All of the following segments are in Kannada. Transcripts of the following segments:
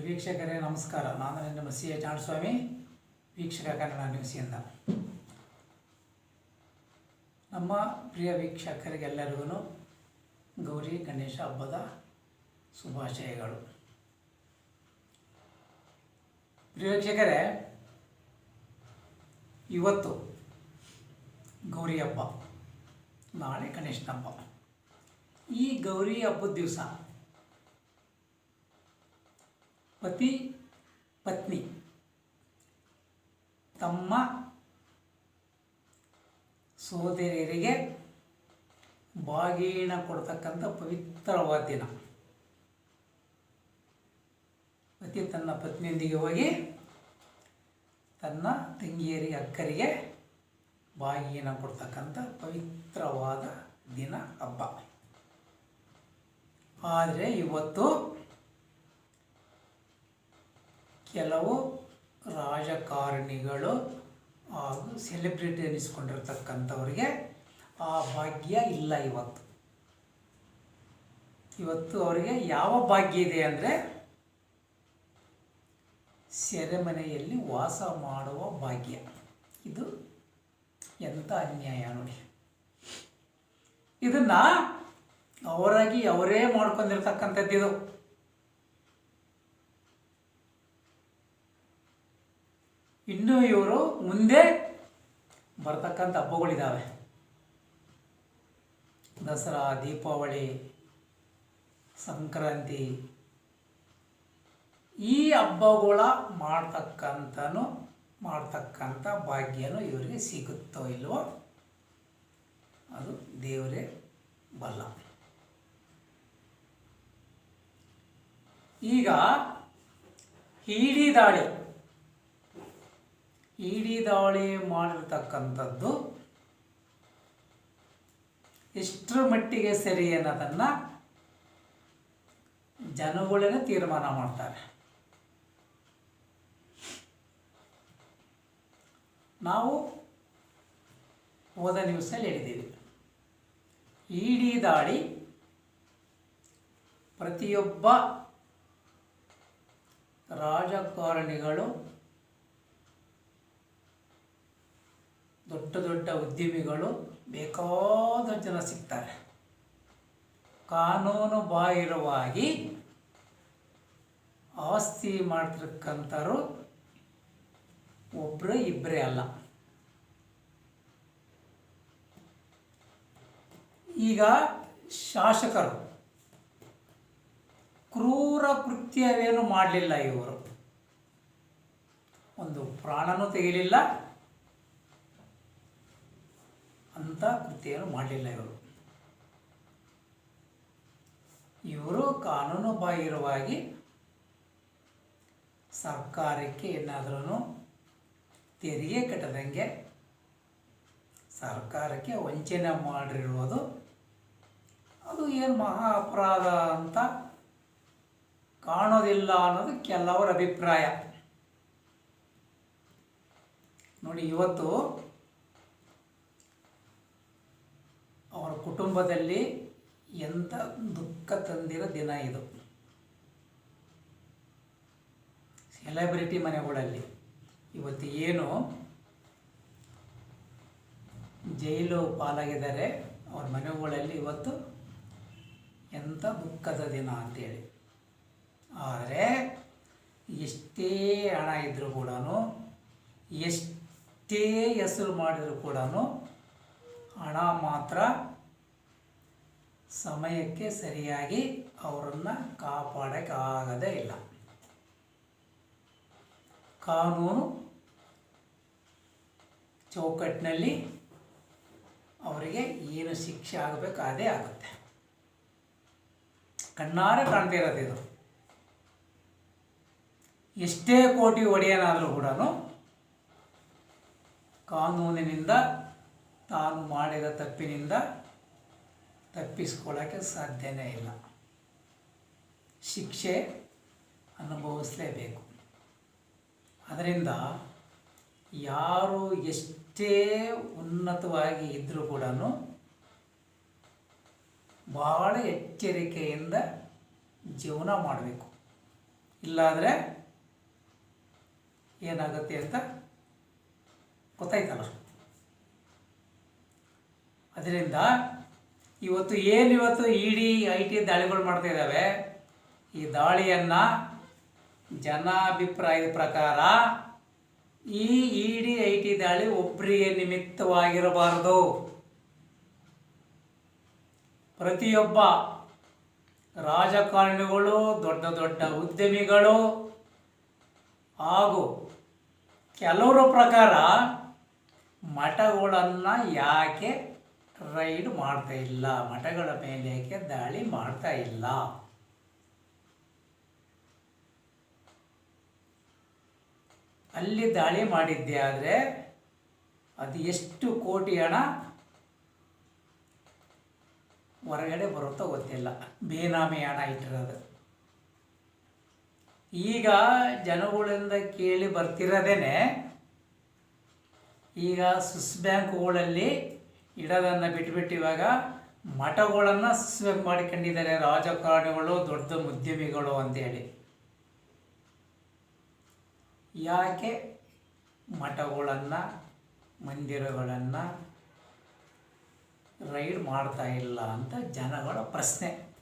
ವೀಕ್ಷಕರೇ, ನಮಸ್ಕಾರ. ನಾನು ನಿಮ್ಮ ಸಿ ಎಚ್ ಸ್ವಾಮಿ ವೀಕ್ಷಕ ಕನ್ನಡ ನ್ಯೂಸಿಯಿಂದ ನಮ್ಮ ಪ್ರಿಯ ವೀಕ್ಷಕರಿಗೆಲ್ಲರಿಗೂ ಗೌರಿ ಗಣೇಶ ಹಬ್ಬದ ಶುಭಾಶಯಗಳು. ಪ್ರಿಯ ವೀಕ್ಷಕರೇ, ಇವತ್ತು ಗೌರಿ ಹಬ್ಬ, ನಾಳೆ ಗಣೇಶನ ಹಬ್ಬ. ಈ ಗೌರಿ ಹಬ್ಬದ ದಿವಸ ಪತಿ, ಪತ್ನಿ. ತಮ್ಮ ಸೋದರಿಯರಿಗೆ ಬಾಗಿನ ಕೊಡ್ತಕ್ಕಂಥ ಪವಿತ್ರವಾದ ದಿನ. ಪತಿ ತನ್ನ ಪತ್ನಿಯೊಂದಿಗೆ ಹೋಗಿ ತನ್ನ ತಂಗಿಯರಿಗೆ, ಅಕ್ಕರಿಗೆ ಬಾಗಿನ ಕೊಡ್ತಕ್ಕಂಥ ಪವಿತ್ರವಾದ ದಿನ ಹಬ್ಬ. ಆದರೆ ಇವತ್ತು ಕೆಲವು ರಾಜಕಾರಣಿಗಳು ಹಾಗೂ ಸೆಲೆಬ್ರಿಟಿ ಅನಿಸ್ಕೊಂಡಿರ್ತಕ್ಕಂಥವ್ರಿಗೆ ಆ ಭಾಗ್ಯ ಇಲ್ಲ ಇವತ್ತು. ಇವತ್ತು ಅವರಿಗೆ ಯಾವ ಭಾಗ್ಯ ಇದೆ ಅಂದರೆ ಸೆರೆಮನೆಯಲ್ಲಿ ವಾಸ ಮಾಡುವ ಭಾಗ್ಯ. ಇದು ಎಂಥ ಅನ್ಯಾಯ ನೋಡಿ. ಇದನ್ನು ಅವರಾಗಿ ಅವರೇ ಮಾಡ್ಕೊಂಡಿರ್ತಕ್ಕಂಥದ್ದು ಇನ್ನು ಇವರು ಮುಂದೆ ಬರ್ತಕ್ಕಂಥ ಹಬ್ಬಗಳಿದ್ದಾವೆ ದಸರಾ, ದೀಪಾವಳಿ, ಸಂಕ್ರಾಂತಿ, ಈ ಹಬ್ಬಗಳ ಮಾಡ್ತಕ್ಕಂಥನು ಮಾಡ್ತಕ್ಕಂಥ ಭಾಗ್ಯನೂ ಇವರಿಗೆ ಸಿಗುತ್ತೋ ಇಲ್ವೋ ಅದು ದೇವರೇ ಬಲ್ಲ. ಈಗ ಹೀಡಿ ದಾಳಿ. ಇಡೀ ದಾಳಿ ಮಾಡಿರ್ತಕ್ಕಂಥದ್ದು ಎಷ್ಟರ ಮಟ್ಟಿಗೆ ಸರಿ ಅನ್ನೋದನ್ನು ಜನಗಳೇ ತೀರ್ಮಾನ ಮಾಡ್ತಾರೆ. ನಾವು ಹೋದ ನ್ಯೂಸಲ್ಲಿ ಹೇಳಿದ್ದೀವಿ. ಇಡಿ ದಾಳಿ ಪ್ರತಿಯೊಬ್ಬ ರಾಜಕಾರಣಿಗಳು ದೊಡ್ಡ ದೊಡ್ಡ ಉದ್ಯಮಿಗಳು ಬೇಕಾದ ಜನ ಸಿಗ್ತಾರೆ. ಕಾನೂನು ಬಾಹಿರವಾಗಿ ಆಸ್ತಿ ಮಾಡ್ತಿರ್ತಕ್ಕಂಥವ್ರು ಒಬ್ಬರು ಇಬ್ಬರೇ ಅಲ್ಲ. ಈಗ ಶಾಸಕರು ಕ್ರೂರ ಕೃತ್ಯವೇನು ಮಾಡಲಿಲ್ಲ ಇವರು. ಒಂದು ಪ್ರಾಣನೂ ತೆಗಿಲಿಲ್ಲ. ಅಂತ ಕೃತಿಯನ್ನು ಮಾಡಲಿಲ್ಲ ಇವರು. ಇವರು ಕಾನೂನು ಬಾಹಿರವಾಗಿ ಸರ್ಕಾರಕ್ಕೆ ಏನಾದ್ರೂ ತೆರಿಗೆ ಕಟ್ಟದಂಗೆ ಸರ್ಕಾರಕ್ಕೆ ವಂಚನೆ ಮಾಡಿರುವುದು ಅದು ಏನು ಮಹಾ ಅಪರಾಧ ಅಂತ ಕಾಣೋದಿಲ್ಲ ಅನ್ನೋದು ಕೆಲವರ ಅಭಿಪ್ರಾಯ. ನೋಡಿ, ಇವತ್ತು ಅವರ ಕುಟುಂಬದಲ್ಲಿ ಎಂಥ ದುಃಖ ತಂದಿರೋ ದಿನ ಇದು. ಸೆಲೆಬ್ರಿಟಿ ಮನೆಗಳಲ್ಲಿ ಇವತ್ತು ಏನು? ಜೈಲು ಪಾಲಾಗಿದ್ದಾರೆ. ಅವ್ರ ಮನೆಗಳಲ್ಲಿ ಇವತ್ತು ಎಂಥ ದುಃಖದ ದಿನ ಅಂತೇಳಿ. ಆದರೆ ಎಷ್ಟೇ ಹಣ ಇದ್ದರೂ ಕೂಡ ಎಷ್ಟೇ ಹೆಸರು ಮಾಡಿದರೂ ಕೂಡ ಹಣ ಮಾತ್ರ ಸಮಯಕ್ಕೆ ಸರಿಯಾಗಿ ಅವರನ್ನು ಕಾಪಾಡೋಕ್ಕಾಗದೇ ಇಲ್ಲ. ಕಾನೂನು ಚೌಕಟ್ಟಿನಲ್ಲಿ ಅವರಿಗೆ ಏನು ಶಿಕ್ಷೆ ಆಗಬೇಕು ಅದೇ ಆಗುತ್ತೆ. ಕಣ್ಣಾರೆ ಕಾಣ್ತಾ ಇರೋದು ಇದು. ಎಷ್ಟೇ ಕೋಟಿ ಒಡೆಯನಾದರೂ ಕೂಡ ಕಾನೂನಿನಿಂದ ತಾನು ಮಾಡಿದ ತಪ್ಪಿನಿಂದ ತಪ್ಪಿಸ್ಕೊಳ್ಳೋಕ್ಕೆ ಸಾಧ್ಯನೇ ಇಲ್ಲ. ಶಿಕ್ಷೆ ಅನುಭವಿಸಲೇಬೇಕು. ಅದರಿಂದ ಯಾರು ಎಷ್ಟೇ ಉನ್ನತವಾಗಿ ಇದ್ದರೂ ಕೂಡ ಭಾಳ ಎಚ್ಚರಿಕೆಯಿಂದ ಜೀವನ ಮಾಡಬೇಕು. ಇಲ್ಲಾದರೆ ಏನಾಗುತ್ತೆ ಅಂತ ಗೊತ್ತಾಯ್ತಲ್ಲ. ಅದರಿಂದ ಇವತ್ತು ಏನು ಇವತ್ತು ಇ ಡಿ ಐ ಟಿ ದಾಳಿಗಳು ಮಾಡ್ತಾ ಇದ್ದಾವೆ? ಈ ದಾಳಿಯನ್ನು ಜನಾಭಿಪ್ರಾಯದ ಪ್ರಕಾರ ಈ ಇ ಡಿ ಐ ಟಿ ದಾಳಿ ಒಬ್ಬರಿಗೆ ನಿಮಿತ್ತವಾಗಿರಬಾರದು. ಪ್ರತಿಯೊಬ್ಬ ರಾಜಕಾರಣಿಗಳು, ದೊಡ್ಡ ದೊಡ್ಡ ಉದ್ಯಮಿಗಳು ಹಾಗೂ ಕೆಲವರ ಪ್ರಕಾರ ಮಠಗಳನ್ನು ಯಾಕೆ ರೈಡ್ ಮಾಡ್ತಾ ಇಲ್ಲ, ಮಠಗಳ ಮೇಲೆ ದಾಳಿ ಮಾಡ್ತಾ ಇಲ್ಲ. ಅಲ್ಲಿ ದಾಳಿ ಮಾಡಿದ್ದೆ ಆದರೆ ಅದು ಎಷ್ಟು ಕೋಟಿ ಹಣ ಹೊರಗಡೆ ಬರುತ್ತೋ ಗೊತ್ತಿಲ್ಲ. ಬೇನಾಮಿ ಹಣ ಇಟ್ಟಿರೋದು. ಈಗ ಜನಗಳಿಂದ ಕೇಳಿ ಬರ್ತಿರೋದೇನೆ, ಈಗ ಸ್ವಿಸ್ ಬ್ಯಾಂಕ್ಗಳಲ್ಲಿ ಇಡೋದನ್ನು ಬಿಟ್ಬಿಟ್ಟು ಇವಾಗ ಮಠಗಳನ್ನು ಮಾಡಿಕೊಂಡಿದ್ದಾರೆ ರಾಜಕಾರಣಿಗಳು, ದೊಡ್ಡ ಉದ್ಯಮಿಗಳು ಅಂತೇಳಿ. ಯಾಕೆ ಮಠಗಳನ್ನು, ಮಂದಿರಗಳನ್ನು ರೈಡ್ ಮಾಡ್ತಾ ಇಲ್ಲ ಅಂತ ಜನಗಳ ಪ್ರಶ್ನೆ.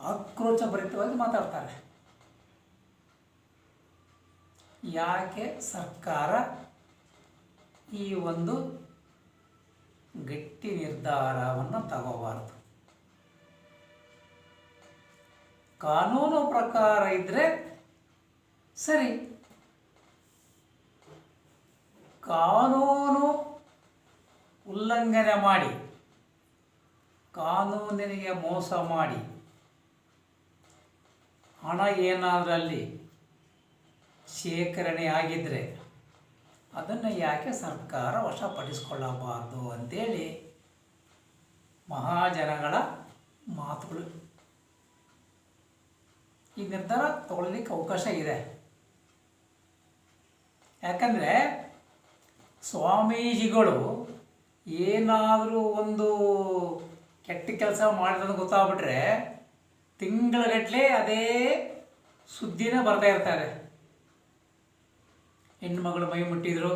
ಆಕ್ರೋಶಭರಿತವಾಗಿ ಮಾತಾಡ್ತಾರೆ. ಯಾಕೆ ಸರ್ಕಾರ ಈ ಒಂದು ಗಟ್ಟಿ ನಿರ್ಧಾರವನ್ನು ತಗೋಬಾರ್ದು. ಕಾನೂನು ಪ್ರಕಾರ ಇದ್ದರೆ ಸರಿ. ಕಾನೂನು ಉಲ್ಲಂಘನೆ ಮಾಡಿ ಕಾನೂನಿಗೆ ಮೋಸ ಮಾಡಿ, ಹಣ ಏನಾದರಲ್ಲಿ ಶೇಖರಣೆ ಆಗಿದ್ದರೆ ಅದನ್ನು ಯಾಕೆ ಸರ್ಕಾರ ವಶಪಡಿಸ್ಕೊಳ್ಳಬಾರ್ದು ಅಂತೇಳಿ ಮಹಾಜನಗಳ ಮಾತುಗಳು. ಈ ನಿರ್ಧಾರ ತಗೊಳ್ಳಿಕ್ಕೆ ಅವಕಾಶ ಇದೆ. ಯಾಕಂದರೆ ಸ್ವಾಮೀಜಿಗಳು ಏನಾದರೂ ಒಂದು ಕೆಟ್ಟ ಕೆಲಸ ಮಾಡಿರೋದು ಗೊತ್ತಾಗ್ಬಿಟ್ರೆ ತಿಂಗಳಗಟ್ಟಲೆ ಅದೇ ಸುದ್ದಿನೇ ಬರ್ತಾ ಇರ್ತಾರೆ. ಹೆಣ್ಮಗಳು ಮೈ ಮುಟ್ಟಿದ್ರು,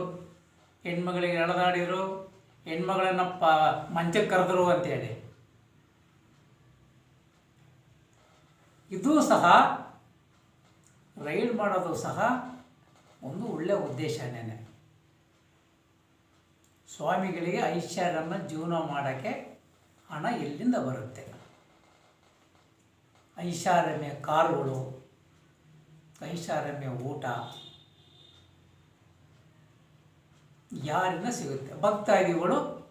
ಹೆಣ್ಮಗಳಿಗೆ ಎಳೆದಾಡಿದ್ರು ಹೆಣ್ಮಗಳನ್ನ ಪ, ಮಂಚಕ್ಕೆ ಕರೆದ್ರು ಅಂತೇಳಿ. ಇದು ಸಹ, ರೈಡ್ ಮಾಡೋದು ಸಹ ಒಂದು ಒಳ್ಳೆಯ ಉದ್ದೇಶನೇ ಸ್ವಾಮಿಗಳಿಗೆ ಐಶ್ವರ್ಯನ ಜೀವನ ಮಾಡೋಕ್ಕೆ ಹಣ ಎಲ್ಲಿಂದ ಬರುತ್ತೆ? ಐಷಾರಮ್ಯ ಕಾರುಗಳು ಐಷಾರಮ್ಯ ಊಟ ಯಾರಿಂದ ಸಿಗುತ್ತೆ? ಭಕ್ತಾದಿಗಳು,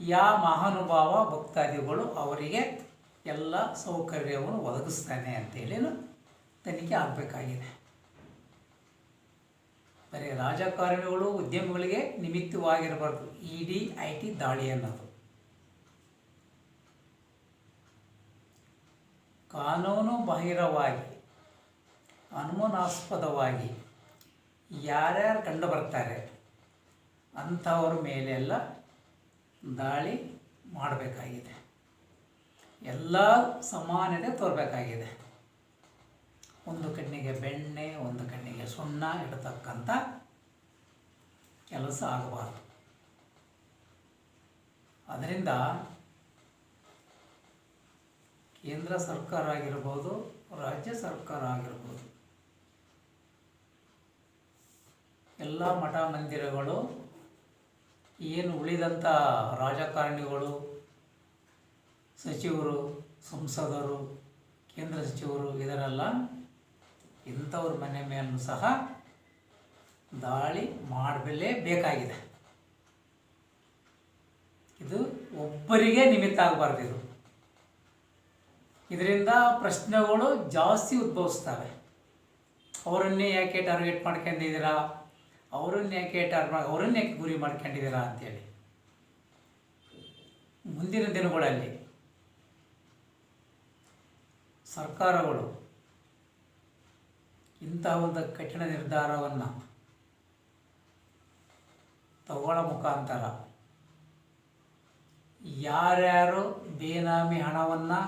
ಯಾ ಮಹಾನುಭಾವ ಭಕ್ತಾದಿಗಳು ಅವರಿಗೆ ಎಲ್ಲ ಸೌಕರ್ಯವನ್ನು ಒದಗಿಸ್ತಾನೆ ಅಂತೇಳಿ ತನಿಖೆ ಆಗಬೇಕಾಗಿದೆ. ಬರೀ ರಾಜಕಾರಣಿಗಳು, ಉದ್ಯಮಿಗಳಿಗೆ ನಿಮಿತ್ತವಾಗಿರಬಾರ್ದು. ಇ ಡಿ ಐ ಟಿ ದಾಳಿ ಅನ್ನೋದು. ಕಾನೂನು ಬಾಹಿರವಾಗಿ, ಅನುಮಾನಾಸ್ಪದವಾಗಿ ಯಾರ್ಯಾರು ಕಂಡು ಬರ್ತಾರೆ ಅಂಥವ್ರ ಮೇಲೆಲ್ಲ ದಾಳಿ ಮಾಡಬೇಕಾಗಿದೆ. ಎಲ್ಲ ಸಮಾನತೆ ತೋರಬೇಕಾಗಿದೆ. ಒಂದು ಕಣ್ಣಿಗೆ ಬೆಣ್ಣೆ, ಒಂದು ಕಣ್ಣಿಗೆ ಸುಣ್ಣ ಇಡತಕ್ಕಂಥ ಕೆಲಸ ಆಗಬಾರ್ದು. ಅದರಿಂದ ಕೇಂದ್ರ ಸರ್ಕಾರ ಆಗಿರ್ಬೋದು, ರಾಜ್ಯ ಸರ್ಕಾರ ಆಗಿರ್ಬೋದು, ಎಲ್ಲ ಮಠ ಮಂದಿರಗಳು ಏನು ಉಳಿದಂಥ ರಾಜಕಾರಣಿಗಳು, ಸಚಿವರು, ಸಂಸದರು, ಕೇಂದ್ರ ಸಚಿವರು ಇದರೆಲ್ಲ, ಇಂಥವ್ರ ಮನೆ ಮೇಲೂ ಸಹ ದಾಳಿ ಮಾಡಲೇಬೇಕಾಗಿದೆ ಇದು ಒಬ್ಬರಿಗೆ ನಿಮಿತ್ತ ಆಗಬಾರ್ದು ಇದು. ಇದರಿಂದ ಪ್ರಶ್ನೆಗಳು ಜಾಸ್ತಿ ಉದ್ಭವಿಸ್ತವೆ. ಅವರನ್ನೇ ಯಾಕೆ ಟಾರ್ಗೆಟ್ ಮಾಡ್ಕೊಂಡಿದ್ದೀರಾ? ಅವರನ್ನ ಯಾಕೆ ಟಾರ್ಮ ಅವರನ್ನ ಯಾಕೆ ಗುರಿ ಮಾಡ್ಕೊಂಡಿದ್ದೀರಾ ಅಂತೇಳಿ. ಮುಂದಿನ ದಿನಗಳಲ್ಲಿ ಸರ್ಕಾರಗಳು ಇಂಥ ಒಂದು ಕಠಿಣ ನಿರ್ಧಾರವನ್ನು ತಗೊಳ್ಳೋ ಮುಖಾಂತರ ಯಾರ್ಯಾರು ಬೇನಾಮಿ ಹಣವನ್ನು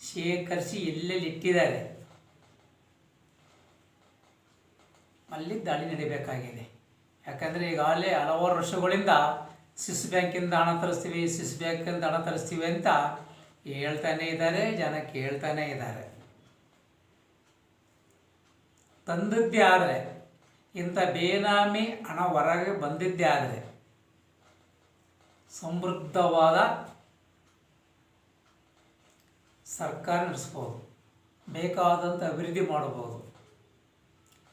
ಶೇಖರಿಸಿ ಎಲ್ಲೆಲ್ಲಿ ಇಟ್ಟಿದ್ದಾರೆ ಅಲ್ಲಿ ದಾಳಿ ನಡೀಬೇಕಾಗಿದೆ. ಯಾಕಂದರೆ ಈಗಾಗಲೇ ಹಲವಾರು ವರ್ಷಗಳಿಂದ ಸ್ವಿಸ್ ಬ್ಯಾಂಕಿಂದ ಹಣ ತರಿಸ್ತೀವಿ, ಸ್ವಿಸ್ ಬ್ಯಾಂಕಿಂದ ಹಣ ತರಿಸ್ತೀವಿ ಅಂತ ಹೇಳ್ತಾನೆ ಇದ್ದಾರೆ, ಜನ ಕೇಳ್ತಾನೆ ಇದ್ದಾರೆ. ತಂದದ್ದೇ ಆದರೆ, ಇಂಥ ಬೇನಾಮಿ ಹಣ ಹೊರಗೆ ಬಂದಿದ್ದೇ ಆದರೆ, ಸಮೃದ್ಧವಾದ ಸರ್ಕಾರ ನಡೆಸ್ಬೋದು ಬೇಕಾದಂಥ ಅಭಿವೃದ್ಧಿ ಮಾಡಬಹುದು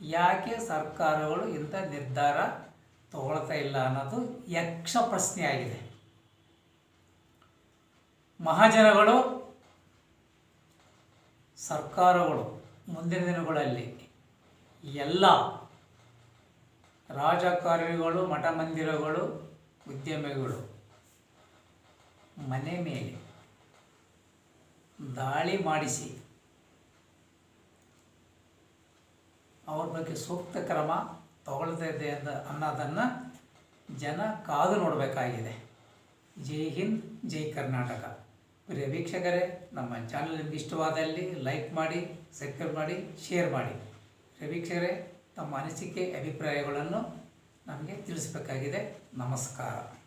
ಯಾಕೆ ಸರ್ಕಾರಗಳು ಇಂಥ ನಿರ್ಧಾರ ತಗೊಳ್ತಾ ಇಲ್ಲ ಅನ್ನೋದು ಯಕ್ಷ ಪ್ರಶ್ನೆಯಾಗಿದೆ ಮಹಾಜನಗಳು, ಸರ್ಕಾರಗಳು ಮುಂದಿನ ದಿನಗಳಲ್ಲಿ ಎಲ್ಲ ರಾಜಕಾರಣಿಗಳು ಮಠ ಮಂದಿರಗಳು ಉದ್ಯಮಿಗಳು ಮನೆ ಮೇಲೆ ದಾಳಿ ಮಾಡಿಸಿ ಅವ್ರ ಬಗ್ಗೆ ಸೂಕ್ತ ಕ್ರಮ ತಗೊಳ್ತಾ ಇದೆ ಅಂತ ಅನ್ನೋದನ್ನು ಜನ ಕಾದು ನೋಡಬೇಕಾಗಿದೆ. ಜೈ ಹಿಂದ್, ಜೈ ಕರ್ನಾಟಕ. ಪ್ರಿಯ ವೀಕ್ಷಕರೇ, ನಮ್ಮ ಚಾನಲ್ ನಿಮ್ಗೆ ಇಷ್ಟವಾದಲ್ಲಿ ಲೈಕ್ ಮಾಡಿ ಸಬ್ಸ್ಕ್ರೈಬ್ ಮಾಡಿ ಶೇರ್ ಮಾಡಿ. ಪ್ರಿಯ ವೀಕ್ಷಕರೇ, ತಮ್ಮ ಅನಿಸಿಕೆ, ಅಭಿಪ್ರಾಯಗಳನ್ನು ನಮಗೆ ತಿಳಿಸಬೇಕಾಗಿದೆ. ನಮಸ್ಕಾರ.